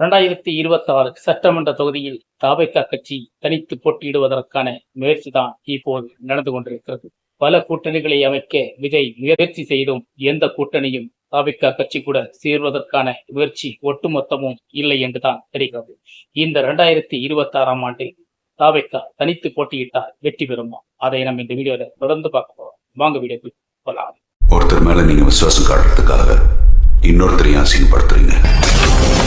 இரண்டாயிரத்தி இருபத்தி ஆறு சட்டமன்ற தொகுதியில் தாபைக்கா கட்சி தனித்து போட்டியிடுவதற்கான முயற்சிதான் இப்போது நடந்து கொண்டிருக்கிறது. பல கூட்டணிகளை அமைக்க விஜய் முயற்சி செய்தும் எந்த கூட்டணியும் தாபிகா கட்சி கூட சேர்வதற்கான முயற்சி ஒட்டுமொத்தமும் இல்லை என்றுதான் தெரிகிறது. இந்த இரண்டாயிரத்தி இருபத்தி ஆறாம் ஆண்டு தாபிகா தனித்து போட்டியிட்டால் வெற்றி பெறுமா? அதை நம்ம இந்த வீடியோல தொடர்ந்து பார்க்க போறோம். வாங்க வீடியோக்கு போலாம். ஒருத்தர் மேல நீங்க விசுவாசம் காட்டுறதுக்காக இன்னொருத்தரையும் அசிங்கப்படுத்துறீங்க?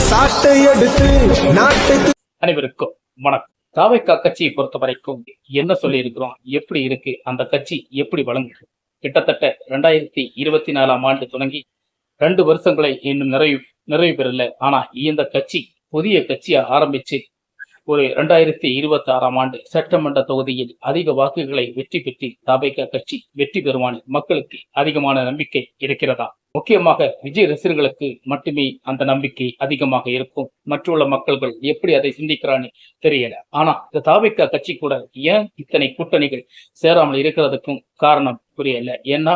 சாட்டை எடுத்து நாட்டுக்கு அனைவருக்கும் வணக்கம். தாவைக்கா கட்சியை பொறுத்த வரைக்கும் என்ன சொல்லி இருக்கிறோம் எப்படி இருக்கு? அந்த கட்சி எப்படி வழங்குது? கிட்டத்தட்ட ரெண்டாயிரத்தி இருபத்தி நாலாம் ஆண்டு தொடங்கி ரெண்டு வருஷங்களை இன்னும் நிறைவு நிறைவு பெறல. ஆனா இந்த கட்சி புதிய கட்சியை ஆரம்பிச்சு ஒரு இரண்டாயிரத்தி இருபத்தி ஆறாம் ஆண்டு சட்டமன்ற தொகுதியில் அதிக வாக்குகளை வெற்றி பெற்று தாபேகா கட்சி வெற்றி பெறுவானில் மக்களுக்கு அதிகமான நம்பிக்கை இருக்கிறதா? முக்கியமாக விஜய் ரசிகர்களுக்கு மட்டுமே அந்த நம்பிக்கை அதிகமாக இருக்கும். மற்றுள்ள மக்கள்கள் எப்படி அதை சிந்திக்கிறான்னு தெரியல. ஆனா இந்த தாபிக்கா கட்சி கூட ஏன் இத்தனை கூட்டணிகள் சேராமல் இருக்கிறதுக்கும் காரணம் புரியல. ஏன்னா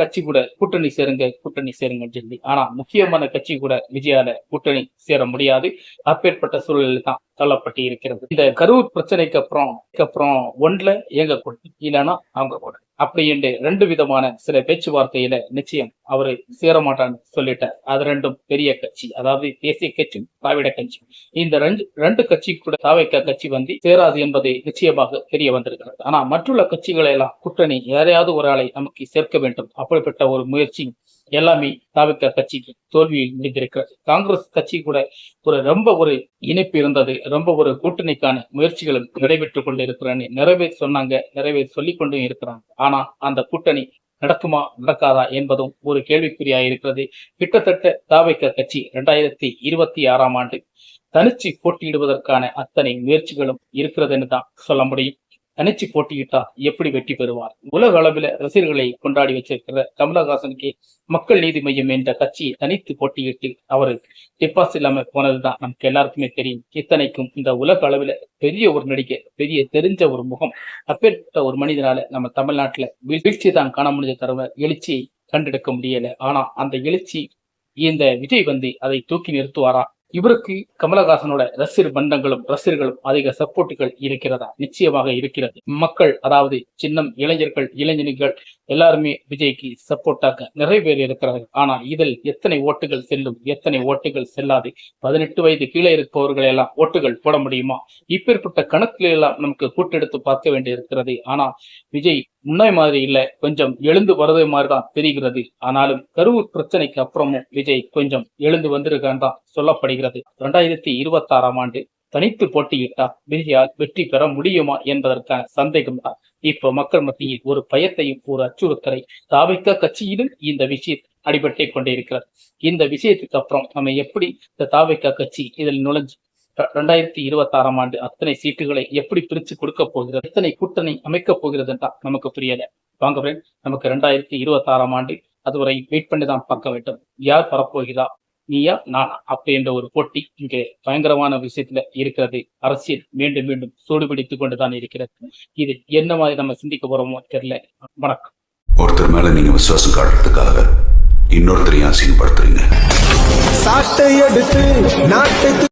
கட்சி கூட கூட்டணி சேருங்க கூட்டணி சேருங்கன்னு சொல்லி. ஆனா முக்கியமான கட்சி கூட விஜயால கூட்டணி சேர முடியாது. அப்பேற்பட்ட சூழலில் தான் தள்ளப்பட்டு இருக்கிறது. இந்த கரூர் பிரச்சனைக்கு அப்புறம் அப்புறம் ஒன்றுல எங்க கூட இல்லைன்னா அவங்க கூட. அப்படி என்று ரெண்டு விதமான சில பேச்சுவார்த்தையில நிச்சயம் அவரு சேரமாட்டான்னு சொல்லிட்டார். அது ரெண்டும் பெரிய கட்சி. அதாவது தேசிய கட்சி திராவிட கட்சி. இந்த ரெண்டு ரெண்டு கட்சி கூட தாவைக்க கட்சி வந்து சேராது என்பதை நிச்சயமாக தெரிய வந்திருக்கிறது. ஆனா மற்றுள்ள கட்சிகளை எல்லாம் கூட்டணி யாரையாவது ஒரு ஆளை நமக்கு சேர்க்க வேண்டும். அப்படிப்பட்ட ஒரு முயற்சி எல்லாமே தாவிக்க கட்சிக்கு தோல்வியில் முடிந்திருக்கிறது. காங்கிரஸ் கட்சி கூட ஒரு ரொம்ப ஒரு இணைப்பு இருந்தது. ரொம்ப ஒரு கூட்டணிக்கான முயற்சிகளும் நடைபெற்றுக் கொண்டு இருக்கிறேன்னு நிறைவே சொன்னாங்க நிறைவே சொல்லிக் கொண்டும் இருக்கிறாங்க. ஆனா அந்த கூட்டணி நடக்குமா நடக்காதா என்பதும் ஒரு கேள்விக்குறியாக இருக்கிறது கிட்டத்தட்ட தாவைக்க கட்சி இரண்டாயிரத்தி இருபத்தி ஆறாம் ஆண்டு தனிச்சு போட்டியிடுவதற்கான அத்தனை முயற்சிகளும் இருக்கிறதுன்னு தான் சொல்ல முடியும். தனிச்சு போட்டியிட்டா எப்படி வெற்றி பெறுவார்? உலக அளவில் ரசிகர்களை கொண்டாடி வச்சிருக்கிற கமலஹாசனுக்கு மக்கள் நீதி மையம் என்ற கட்சியை தனித்து போட்டியிட்டு அவர் டிபாஸ் இல்லாம போனதுதான் நமக்கு எல்லாருக்குமே தெரியும். இத்தனைக்கும் இந்த உலக அளவில் பெரிய ஒரு நடிகை பெரிய தெரிஞ்ச ஒரு முகம் அப்பேற்பட்ட ஒரு மனிதனால நம்ம தமிழ்நாட்டுல வீழ்ச்சி தான் காண முடிஞ்ச தவிர எழுச்சியை கண்டெடுக்க முடியல. ஆனா அந்த எழுச்சி இந்த விஜய் வந்து அதை தூக்கி நிறுத்துவாரா? இவருக்கு கமலஹாசனோட ரசிகர் பண்டங்களும் ரசிகர்களும் அதிக சப்போர்ட்டுகள் இருக்கிறதா? நிச்சயமாக இருக்கிறது. மக்கள் அதாவது சின்னம் இளைஞர்கள் இளைஞர்கள் எல்லாருமே விஜய்க்கு சப்போர்ட்டாக நிறைய பேர் இருக்கிறார்கள். ஆனால் இதில் எத்தனை ஓட்டுகள் செல்லும் எத்தனை ஓட்டுகள் செல்லாது? பதினெட்டு வயது கீழே இருப்பவர்களை எல்லாம் ஓட்டுகள் போட முடியுமா? இப்பேற்பட்ட கணக்குல எல்லாம் நமக்கு கூட்டெடுத்து பார்க்க வேண்டி இருக்கிறது. ஆனா விஜய் முன்னே மாதிரி இல்லை. கொஞ்சம் எழுந்து வரது மாதிரி தான் தெரிகிறது. ஆனாலும் கரூர் பிரச்சனைக்கு அப்புறமும் விஜய் கொஞ்சம் எழுந்து வந்திருக்கான் தான் சொல்லப்படுகிறது. வருகிறது. இரண்டாயிரத்தி இருபத்தி ஆறாம் ஆண்டு தனித்து போட்டியிட்டா விஜயால் வெற்றி பெற முடியுமா என்பதற்கான சந்தேகம் தான். இப்ப மக்கள் மத்தியில் ஒரு பயத்தையும் ஒரு அச்சுறுத்தலை தாவிக்க கட்சியிலும் இந்த விஷயம் அடிபட்டே கொண்டிருக்கிறது. இந்த விஷயத்துக்கு அப்புறம் நம்ம எப்படி இந்த தாவிக்க கட்சி இதில் நுழைஞ்சு? ரெண்டாயிரத்தி இருபத்தி ஆறாம் ஆண்டு அத்தனை சீட்டுகளை எப்படி பிரிச்சு கொடுக்க போகிறது? எத்தனை கூட்டணி அமைக்க போகிறது என்றா நமக்கு புரியல. வாங்க friend, நமக்கு ரெண்டாயிரத்தி இருபத்தி ஆறாம் ஆண்டு அதுவரை வெயிட் பண்ணி தான் பார்க்க வேண்டும். யார் வரப்போகிறா? நீயா நானா அப்படின்ற ஒரு போட்டி இங்கே பயங்கரமான விஷயத்துல இருக்கிறது. அரசியல் மீண்டும் மீண்டும் சூடுபிடித்துக் கொண்டுதான் இருக்கிறது. இது என்ன மாதிரி நம்ம சிந்திக்க போறோமோ தெரியல. வணக்கம். ஒருத்தர் மேல நீங்க விசுவாசம் காட்டுறதுக்காக இன்னொருத்தரையும் அசிங்கப்படுத்துறீங்க. சாட்டை எடுத்து நாட்டுக்கு